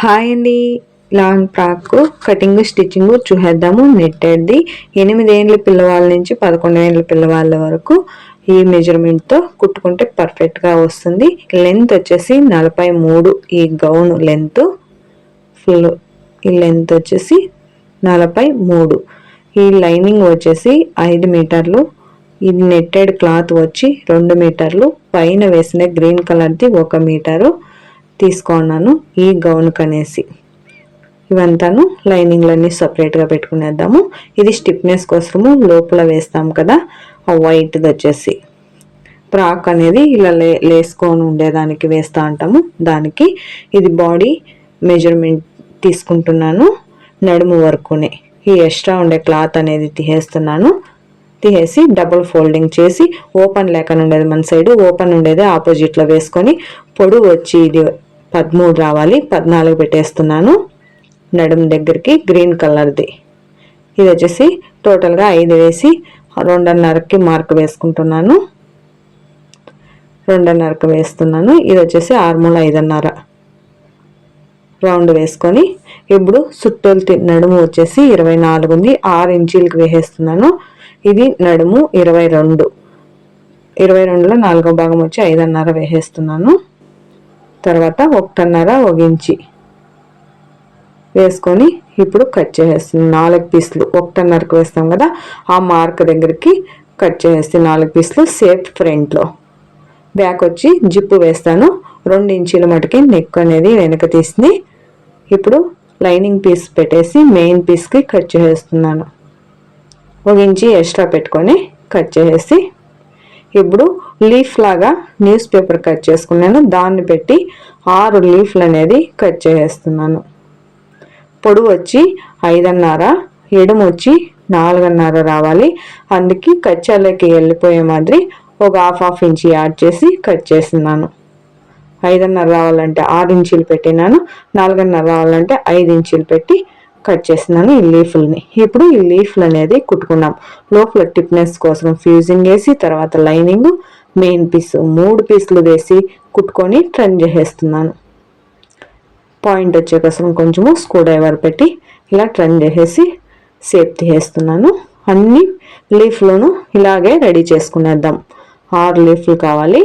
Hi అండి. Long frock cutting stitching చూసేద్దాము. నెట్టేది ఎనిమిదేళ్ళ పిల్లవాళ్ళ నుంచి పదకొండు ఏళ్ళ పిల్లవాళ్ళ వరకు ఈ మెజర్మెంట్తో కుట్టుకుంటే పర్ఫెక్ట్గా వస్తుంది. లెంత్ వచ్చేసి నలభై మూడు. ఈ గౌన్ లెంత్ ఫుల్ ఈ లెంత్ వచ్చేసి నలభై మూడు. ఈ లైనింగ్ వచ్చేసి ఐదు మీటర్లు. ఇది నెట్టెడ్ క్లాత్ వచ్చి రెండు మీటర్లు. పైన వేసిన గ్రీన్ కలర్ది ఒక మీటరు. తీసుకున్నాను ఈ గౌన్కి అనేసి ఇవంతాను లైనింగ్లన్నీ సపరేట్గా పెట్టుకునేద్దాము. ఇది స్టిఫ్నెస్ కోసము లోపల వేస్తాం కదా ఆ వైట్ది వచ్చేసి. ఫ్రాక్ అనేది ఇలా లే లేసుకొని ఉండేదానికి వేస్తూ ఉంటాము దానికి ఇది బాడీ మెజర్మెంట్ తీసుకుంటున్నాను నడుము వరకునే. ఈ ఎక్స్ట్రా ఉండే క్లాత్ అనేది తీసేస్తున్నాను. తీసేసి డబుల్ ఫోల్డింగ్ చేసి ఓపెన్ లేకుండా ఉండేది మన సైడ్ ఓపెన్ ఉండేది ఆపోజిట్లో వేసుకొని పొడుగు వచ్చి ఇది పదమూడు రావాలి. పద్నాలుగు పెట్టేస్తున్నాను. నడుము దగ్గరికి గ్రీన్ కలర్ది. ఇది వచ్చేసి టోటల్గా ఐదు వేసి రెండున్నరకి మార్క్ వేసుకుంటున్నాను. రెండున్నరకు వేస్తున్నాను. ఇది వచ్చేసి ఆరుమూల ఐదున్నర. రౌండ్ వేసుకొని ఇప్పుడు సుట్టోలు నడుము వచ్చేసి ఇరవై నాలుగు ఉంది. ఆరు ఇంచీలకు వేసేస్తున్నాను. ఇది నడుము ఇరవై రెండు. ఇరవై రెండులో నాలుగో భాగం వచ్చి ఐదున్నర వేసేస్తున్నాను. తర్వాత ఒకటిన్నర ఒక ఇంచి వేసుకొని ఇప్పుడు కట్ చేసేస్తుంది. నాలుగు పీసులు ఒకటిన్నరకు వేస్తాం కదా ఆ మార్క్ దగ్గరికి కట్ చేసేసి నాలుగు పీసులు సేఫ్ ఫ్రంట్లో. బ్యాక్ వచ్చి జిప్పు వేస్తాను. రెండు ఇంచీల మటుకి నెక్ అనేది వెనక తీసింది. ఇప్పుడు లైనింగ్ పీస్ పెట్టేసి మెయిన్ పీస్కి కట్ చేసేస్తున్నాను. ఒక ఇంచి ఎక్స్ట్రా పెట్టుకొని కట్ చేసేసి ఇప్పుడు లీఫ్ లాగా న్యూస్ పేపర్ కట్ చేసుకున్నాను. దాన్ని పెట్టి ఆరు లీఫ్లు అనేది కట్ చేసేస్తున్నాను. పొడవు వచ్చి ఐదున్నర ఎడుము వచ్చి నాలుగున్నర రావాలి. అందుకే కచ్చాలకి వెళ్ళిపోయే మాదిరి ఒక హాఫ్ హాఫ్ ఇంచ్ యాడ్ చేసి కట్ చేస్తున్నాను. ఐదున్నర రావాలంటే ఆరు ఇంచులు పెట్టినాను. నాలుగున్నర రావాలంటే ఐదు ఇంచీలు పెట్టి కట్ చేస్తున్నాను ఈ లీఫ్లని. ఇప్పుడు ఈ లీఫ్లు అనేది కుట్టుకున్నాం. లోపల టిప్నెస్ కోసం ఫ్యూజింగ్ వేసి తర్వాత లైనింగ్ మెయిన్ పీస్ మూడు పీసులు వేసి కుట్టుకొని ట్రన్ చేసేస్తున్నాను. పాయింట్ వచ్చే కోసం కొంచెము స్క్రూ డ్రైవర్ పెట్టి ఇలా ట్రన్ చేసేసి సేప్ తీసేస్తున్నాను అన్ని లీఫ్లోను ఇలాగే రెడీ చేసుకునేద్దాం. ఆరు లీఫ్లు కావాలి.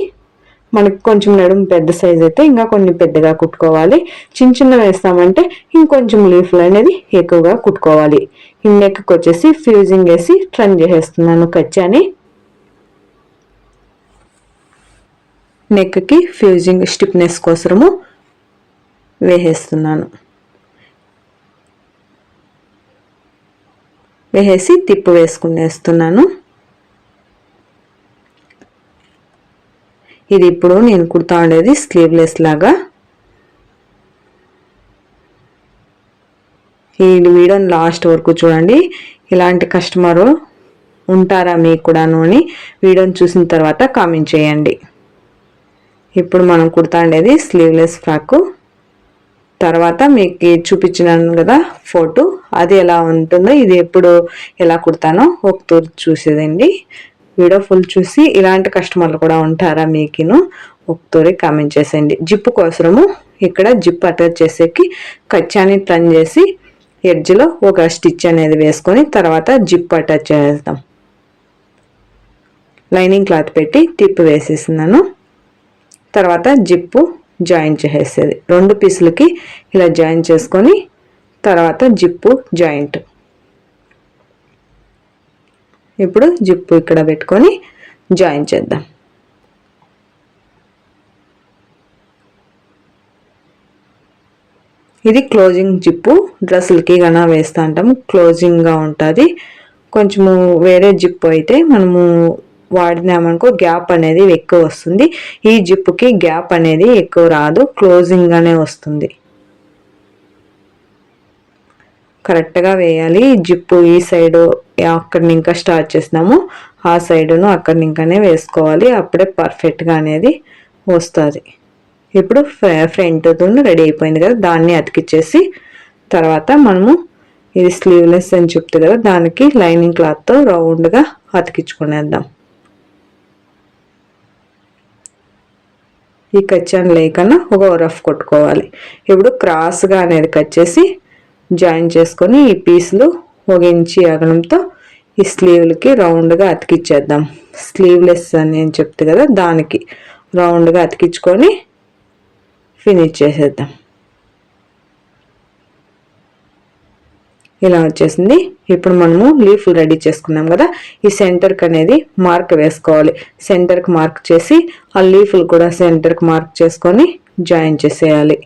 మనకి కొంచెం నడుము పెద్ద సైజ్ అయితే ఇంకా కొన్ని పెద్దగా కుట్టుకోవాలి. చిన్న చిన్న వేస్తామంటే ఇంకొంచెం లీఫ్లు అనేది ఎక్కువగా కుట్టుకోవాలి. ఈ నెక్కి వచ్చేసి ఫ్యూజింగ్ వేసి ట్రన్ చేసేస్తున్నాను కచ్చాని. నెక్కి ఫ్యూజింగ్ స్టిప్నెస్ కోసము వేసేస్తున్నాను. వేసేసి తిప్పు వేసుకునేస్తున్నాను. ఇది ఇప్పుడు నేను కుడతా ఉండేది స్లీవ్లెస్ లాగా. ఈ వీడియోని లాస్ట్ వరకు చూడండి. ఇలాంటి కస్టమరు ఉంటారా మీకు కూడాను అని వీడియోని చూసిన తర్వాత కామెంట్ చేయండి. ఇప్పుడు మనం కుడతా ఉండేది స్లీవ్లెస్ ఫ్రాక్ తర్వాత మీకు చూపించినాను కదా ఫోటో అది ఎలా ఉంటుందో ఇది ఎప్పుడు ఎలా కుడతానో ఒకతూరు చూసేదండి. వీడియో ఫుల్ చూసి ఇలాంటి కస్టమర్లు కూడా ఉంటారా మీకును ఒకతూరి కామెంట్ చేసేయండి. జిప్పు కోసము ఇక్కడ జిప్ అటాచ్ చేసేకి కచ్చాని టర్న్ చేసి ఎడ్జ్లో ఒక స్టిచ్ అనేది వేసుకొని తర్వాత జిప్ అటాచ్ చేస్తాం లైనింగ్ క్లాత్ పెట్టి టిప్ వేసేసినాను. తర్వాత జిప్పు జాయిన్ చేసేది. రెండు పీసులకి ఇలా జాయిన్ చేసుకొని తర్వాత జిప్పు జాయింట్. ఇప్పుడు జిప్పు ఇక్కడ పెట్టుకొని జాయిన్ చేద్దాం. ఇది క్లోజింగ్ జిప్పు. డ్రెస్సులకి గనా వేస్తూ ఉంటాము క్లోజింగ్గా ఉంటుంది. కొంచెము వేరే జిప్పు అయితే మనము వాడినామనుకో గ్యాప్ అనేది ఎక్కువ వస్తుంది. ఈ జిప్పుకి గ్యాప్ అనేది ఎక్కువ రాదు. క్లోజింగ్గానే వస్తుంది. కరెక్ట్గా వేయాలి. జిప్పు ఈ సైడు అక్కడిని ఇంకా స్టార్ట్ చేసినాము. ఆ సైడును అక్కడిని ఇంకానే వేసుకోవాలి. అప్పుడే పర్ఫెక్ట్గా అనేది వస్తుంది. ఇప్పుడు ఫ్రంట్ రెడీ అయిపోయింది కదా దాన్ని అతికిచ్చేసి తర్వాత మనము ఇది స్లీవ్లెస్ అని చెప్తే కదా దానికి లైనింగ్ క్లాత్తో రౌండ్గా అతికించుకునేద్దాం. ఈ కచ్చాను లేకన్నా ఒక రఫ్ కొట్టుకోవాలి. ఇప్పుడు క్రాస్గా అనేది కట్ చేసి జాయిన్ చేసుకొని ఈ పీసులు ఒక ఇంచి అగలంతో ఈ స్లీవ్లకి రౌండ్గా అతికిచ్చేద్దాం. స్లీవ్లెస్ అని నేను చెప్తే కదా దానికి రౌండ్గా అతికించుకొని ఫినిష్ చేసేద్దాం. ఇలా వచ్చేసింది. ఇప్పుడు మనము లీఫ్ రెడీ చేసుకున్నాం కదా. ఈ సెంటర్కి అనేది మార్క్ వేసుకోవాలి. సెంటర్కి మార్క్ చేసి ఆ లీఫ్లు కూడా సెంటర్కి మార్క్ చేసుకొని జాయిన్ చేసేయాలి.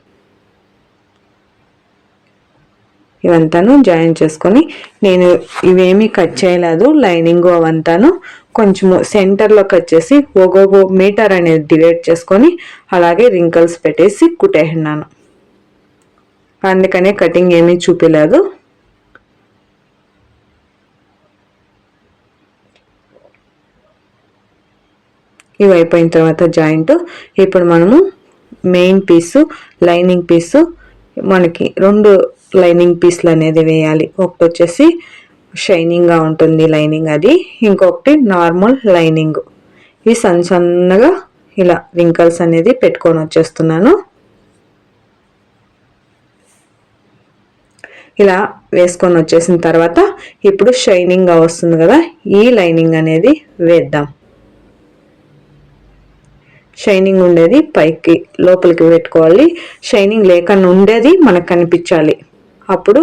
ఇవంతాను జాయిన్ చేసుకొని నేను ఇవేమీ కట్ చేయలేదు. లైనింగ్ అవంతాను కొంచెము సెంటర్లో కట్ చేసి ఒక్కొక్క మీటర్ అనేది డివైడ్ చేసుకొని అలాగే రింకల్స్ పెట్టేసి కుట్టేసినాను. అందుకనే కటింగ్ ఏమీ చూపించలేదు ఇవి అయిపోయిన తర్వాత జాయింట్. ఇప్పుడు మనము మెయిన్ పీసు లైనింగ్ పీసు మనకి రెండు లైనింగ్ పీస్లు అనేది వేయాలి. ఒకటి వచ్చేసి షైనింగ్గా ఉంటుంది లైనింగ్ అది. ఇంకొకటి నార్మల్ లైనింగ్. ఈ సన్న సన్నగా ఇలా రింకల్స్ అనేది పెట్టుకొని వచ్చేస్తున్నాను. ఇలా వేసుకొని వచ్చేసిన తర్వాత ఇప్పుడు షైనింగ్గా వస్తుంది కదా ఈ లైనింగ్ అనేది వేద్దాం. షైనింగ్ ఉండేది పైకి లోపలికి పెట్టుకోవాలి. షైనింగ్ లేకుండా ఉండేది మనకు కనిపించాలి. అప్పుడు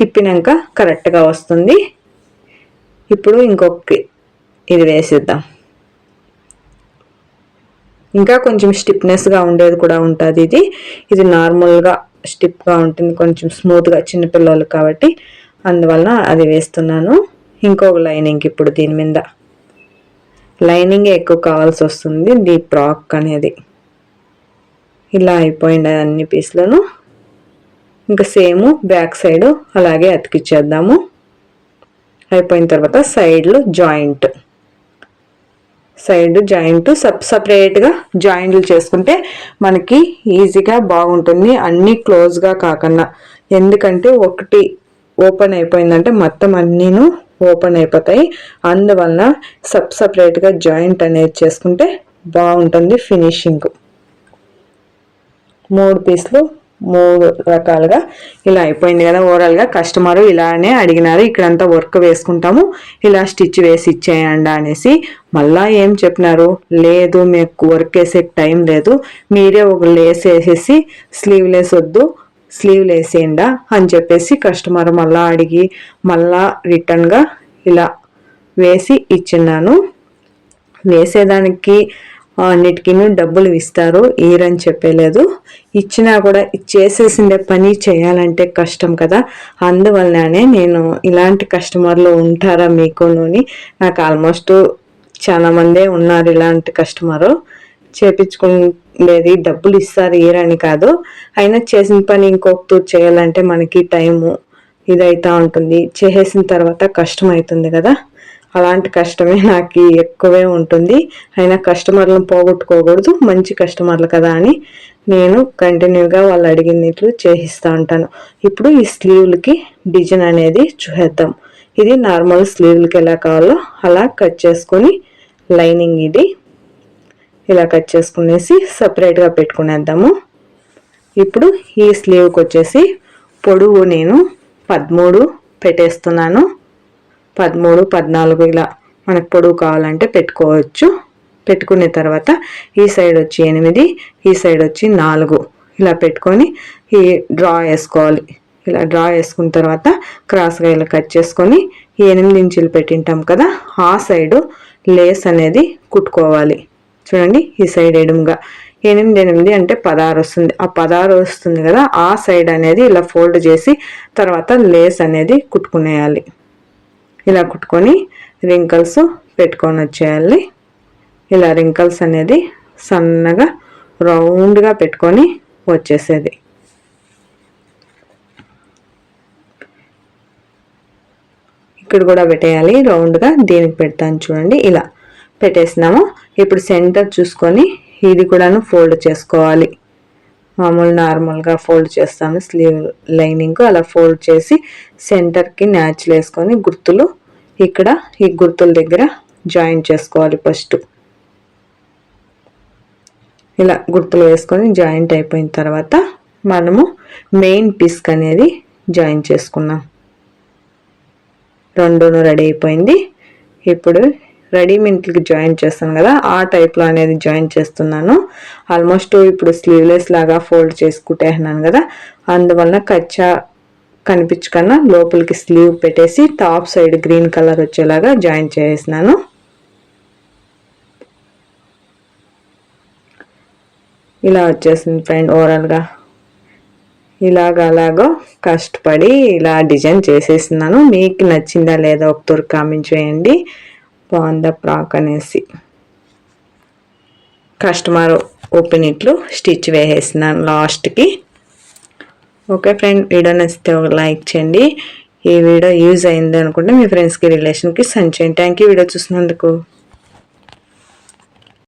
తిప్పినాక కరెక్ట్గా వస్తుంది. ఇప్పుడు ఇంకొక ఇది వేసిద్దాం. ఇంకా కొంచెం స్టిప్నెస్గా ఉండేది కూడా ఉంటుంది ఇది. ఇది నార్మల్గా స్టిప్గా ఉంటుంది కొంచెం స్మూత్గా చిన్నపిల్లలు కాబట్టి. అందువలన అది వేస్తున్నాను. ఇంకొక లైనింగ్ ఇప్పుడు దీని మీద. లైనింగ్ ఎక్కువ కావాల్సి వస్తుంది. డీప్ ప్రాక్ అనేది. ఇలా అయిపోయింది అన్ని పీస్లను. ఇంకా సేమ్ బ్యాక్ సైడ్ అలాగే అతికిచ్చేద్దాము. అయిపోయిన తర్వాత సైడ్లు జాయింట్. సైడ్ జాయింట్ సప్ సపరేట్గా జాయింట్లు చేసుకుంటే మనకి ఈజీగా బాగుంటుంది. అన్నీ క్లోజ్గా కాకుండా. ఎందుకంటే ఒకటి ఓపెన్ అయిపోయిందంటే మొత్తం అన్నీను ఓపెన్ అయిపోతాయి. అందువలన సబ్ సపరేట్గా జాయింట్ అనేది చేసుకుంటే బాగుంటుంది ఫినిషింగ్. మూడు పీసులు మూడు రకాలుగా ఇలా అయిపోయింది కదా ఓవరాల్గా కస్టమర్ ఇలానే అడిగినారు ఇక్కడంతా వర్క్ వేసుకుంటాము ఇలా స్టిచ్ వేసి ఇచ్చేయండి అనేసి. మళ్ళా ఏం చెప్పినారు? లేదు మీకు వర్క్ వేసే టైం లేదు మీరే ఒక లేస్ వేసేసి స్లీవ్లెస్ వద్దు స్లీవ్ వేసేయండా అని చెప్పేసి కస్టమర్ మళ్ళా అడిగి మళ్ళా రిటర్న్గా ఇలా వేసి ఇచ్చిన్నాను. వేసేదానికి అన్నిటికీ డబ్బులు ఇస్తారు ఈరని చెప్పలేదు. ఇచ్చినా కూడా చేసేసిందే పని చేయాలంటే కష్టం కదా. అందువల్లనే నేను ఇలాంటి కస్టమర్లు ఉంటారా మీకుని నాకు ఆల్మోస్ట్ చాలామందే ఉన్నారు ఇలాంటి కస్టమరు. లేదు డబ్బులు ఇస్తారు ఈరని కాదు. అయినా చేసిన పని ఇంకొక చేయాలంటే మనకి టైము ఇదైతా ఉంటుంది. చేసేసిన తర్వాత కష్టం అవుతుంది కదా. అలాంటి కష్టమే నాకు ఎక్కువే ఉంటుంది. అయినా కస్టమర్లను పోగొట్టుకోకూడదు. మంచి కస్టమర్లు కదా అని నేను కంటిన్యూగా వాళ్ళు అడిగినట్లు చేయిస్తూ ఉంటాను. ఇప్పుడు ఈ స్లీవ్లకి డిజైన్ అనేది చూసేద్దాం. ఇది నార్మల్ స్లీవ్లకి ఎలా కావాలో అలా కట్ చేసుకొని లైనింగ్ ఇది ఇలా కట్ చేసుకునేసి సపరేట్గా పెట్టుకునేద్దాము. ఇప్పుడు ఈ స్లీవ్కి వచ్చేసి పొడువు నేను పదమూడు పెట్టేస్తున్నాను. పదమూడు పద్నాలుగు ఇలా మనకు పొడవు కావాలంటే పెట్టుకోవచ్చు. పెట్టుకున్న తర్వాత ఈ సైడ్ వచ్చి ఎనిమిది ఈ సైడ్ వచ్చి నాలుగు. ఇలా పెట్టుకొని ఈ డ్రా వేసుకోవాలి. ఇలా డ్రా వేసుకున్న తర్వాత క్రాస్గా ఇలా కట్ చేసుకొని ఎనిమిది ఇంచులు పెట్టింటాం కదా ఆ సైడు లేస్ అనేది కుట్టుకోవాలి. చూడండి ఈ సైడ్ ఎడుముగా ఎనిమిది ఎనిమిది అంటే పదహారు వస్తుంది. ఆ పదహారు వస్తుంది కదా ఆ సైడ్ అనేది ఇలా ఫోల్డ్ చేసి తర్వాత లేస్ అనేది కుట్టుకునేయాలి. ఇలా కుట్టుకొని రింకల్స్ పెట్టుకొని వచ్చేయాలి. ఇలా రింకల్స్ అనేది సన్నగా రౌండ్గా పెట్టుకొని వచ్చేసేది. ఇక్కడ కూడా పెట్టేయాలి రౌండ్గా దీనికి పెడతాను చూడండి ఇలా. పెట్టేసినాము. ఇప్పుడు సెంటర్ చూసుకొని ఇది కూడాను ఫోల్డ్ చేసుకోవాలి. మామూలు నార్మల్గా ఫోల్డ్ చేస్తాము. స్లీవ్ లైనింగ్ అలా ఫోల్డ్ చేసి సెంటర్కి న్యాచులు వేసుకొని గుర్తులు ఇక్కడ ఈ గుర్తుల దగ్గర జాయిన్ చేసుకోవాలి ఫస్ట్. ఇలా గుర్తులు వేసుకొని జాయింట్ అయిపోయిన తర్వాత మనము మెయిన్ పిస్క్ అనేది జాయిన్ చేసుకున్నాం. రెండును రెడీ అయిపోయింది. ఇప్పుడు రెడీమేడ్కి జాయిన్ చేస్తాను కదా ఆ టైప్లో అనేది జాయిన్ చేస్తున్నాను. ఆల్మోస్ట్ ఇప్పుడు స్లీవ్లెస్ లాగా ఫోల్డ్ చేసుకుంటేస్తున్నాను కదా అందువలన కచ్చా కనిపించకుండా లోపలికి స్లీవ్ పెట్టేసి టాప్ సైడ్ గ్రీన్ కలర్ వచ్చేలాగా జాయిన్ చేసినాను ఇలా వచ్చేసింది ఫ్రెండ్ ఓవరాల్గా. ఇలాగ అలాగో కష్టపడి ఇలా డిజైన్ చేసేసినాను మీకు నచ్చిందా లేదా ఒకతూరు కామెంట్ చేయండి. బాగుందా ఫ్రాక్ అనేసి కస్టమర్ ఓపెన్ ఇట్లు స్టిచ్ వేసేసినాను లాస్ట్కి. ఓకే ఫ్రెండ్ వీడియో నచ్చితే ఒక లైక్ చేయండి. ఈ వీడియో యూజ్ అయింది అనుకుంటే మీ ఫ్రెండ్స్కి రిలేషన్కి సెండ్ చేయండి థ్యాంక్ యూ వీడియో చూసినందుకు.